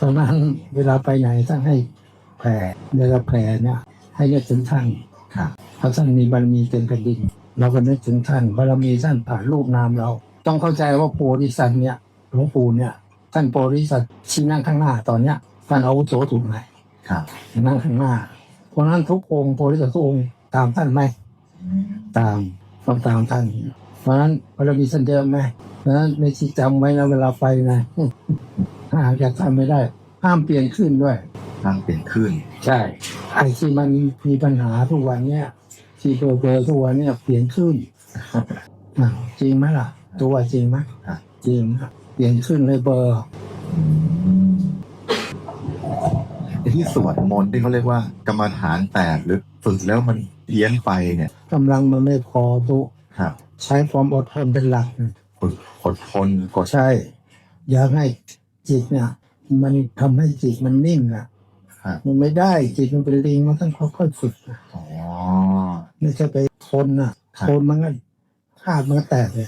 ตรงนั้นเวลาไปไหนท่านให้แผ่เวลาแผ่เนี่ยให้นึกถึงท่านครับเพราะท่านมีบารมีเต็มแผ่นดินเราก็นึกถึงท่านบารมีท่านผ่านรูปนามเรา ต้องเข้าใจว่าโพธิสัตว์เนี่ยหลวงปู่เนี่ย ท่านโพธิสัตว์ชี้นั่งข้างหน้าตอนเนี้ยท่านเอาโสถูกไหมครับนั่งข้างหน้า เพราะนั้นทุกองค์โพธิสัตว์ทุกองค์ตามท่านไหมตามต้องตามท่าน เพราะนั้นบารมีท่านเดิมไหมเพราะนั้นในที่จำไว้นะเวลาไปนะ ถ้าหากจะทำไม่ได้ ห้ามเปลี่ยนขึ้นด้วยทางเป็นขึ้น ใช่ ไอ้ที่มันมีปัญหาทุกวันเนี่ยที่เบอร์เบอร์ทุกวันเนี่ยเปลี่ยนขึ้นอะจริงไหมล่ะ ตัวจริงไหมครับจริงครับเปลี่ยนขึ้นเลยเบอร์ ไอ้ที่สวดมนต์ที่เขาเรียกว่ากรรมฐานแปดหรือฝึกแล้วมันเพี้ยนไปเนี่ยกำลังมันไม่พอตุครับใช้ความอดทนเป็นหลัก ฝึกอดทนกดใช่ อยากให้ จิตเนี่ยมันทำให้จิตมันนิ่งอะครับมันไม่ได้จิตมันเป็นลิงมันต้องค่อยๆฝึกนะอ๋อไม่ใช่ไปทนอะครับทนมันก็ธาตุมันก็แตกเลย